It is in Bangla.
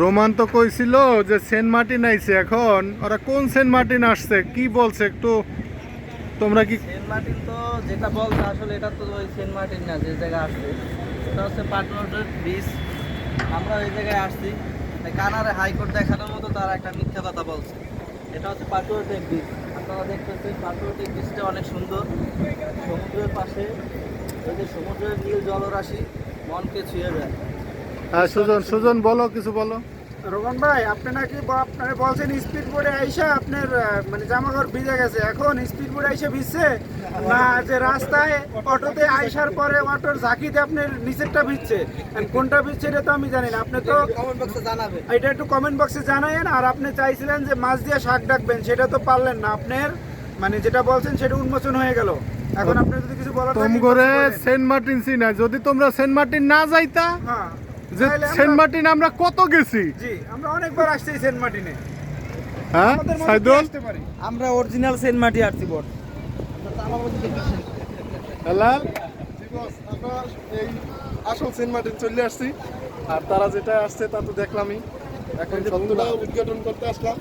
রোমান তো কইছিল যে সেন্ট মার্টিন আইছে এখন। ওরা কোন সেন্ট মার্টিন আসছে? কি বলছে একটু? তোমরা কি সেন্ট মার্টিন তো যেটা বলছে আসলে এটা তো ওই সেন্ট মার্টিন না, যে জায়গায় আসছে। এটা হচ্ছে পাটনাটের বিচ আমরা ওই জায়গায় আসছি। কানারে হাইকোর্ট দেখানোর মতো তারা একটা মিথ্যা কথা বলছে। এটা হচ্ছে পাটুয়াটেক বিচ আপনারা দেখতেছেন পাটুয়াটেক বিচটা অনেক সুন্দর। সমুদ্রের পাশে ওই যে সমুদ্রের নীল জলরাশি, মনকে ছুঁয়ে যায়। আহ, সুজন সুজন বলো কিছু বলো। রোহন ভাই আপনি নাকি আপনারা বলছেন স্পিড বোর্ডে আইসা আপনার মানে জামাঘর ভিজে গেছে। এখন স্পিড বোর্ডে আইসা ভিজছে? না যে রাস্তায় অটোতে আইসার পরে অটোর ঝাঁকিতে আপনার নিচেরটা ভিজছে। কোনটা ভিজছে এটা তো আমি জানি না। আপনি তো কমেন্ট বক্সে জানাবে। এটা একটু কমেন্ট বক্সে জানায়েন আর আপনি চাইছিলেন যে মাছ দিয়ে শাক ডাকবেন সেটা তো পারলেন না। আপনার মানে যেটা বলছেন সেটা উন্মোচন হয়ে গেল। এখন আপনি যদি কিছু বলার। সেন্ট মার্টিন চিনা যদি তোমরা সেন্ট মার্টিন না যাইতা হ্যাঁ। যে সেন্ট মার্টিন আমরা কত গেছি? জি আমরা অনেকবার আসছি সেন্ট মার্টিনে। হ্যাঁ? সাইদুল? আমরা অরিজিনাল সেন্ট মার্টি আসছি বট। আমরা এই আসল সেন্ট মার্টিন চলে আসছি। আর তারা যেটা আসছে তা তো দেখলামই। এখন সন্ধ্যা। উদ্ঘাটন করতে আসলাম।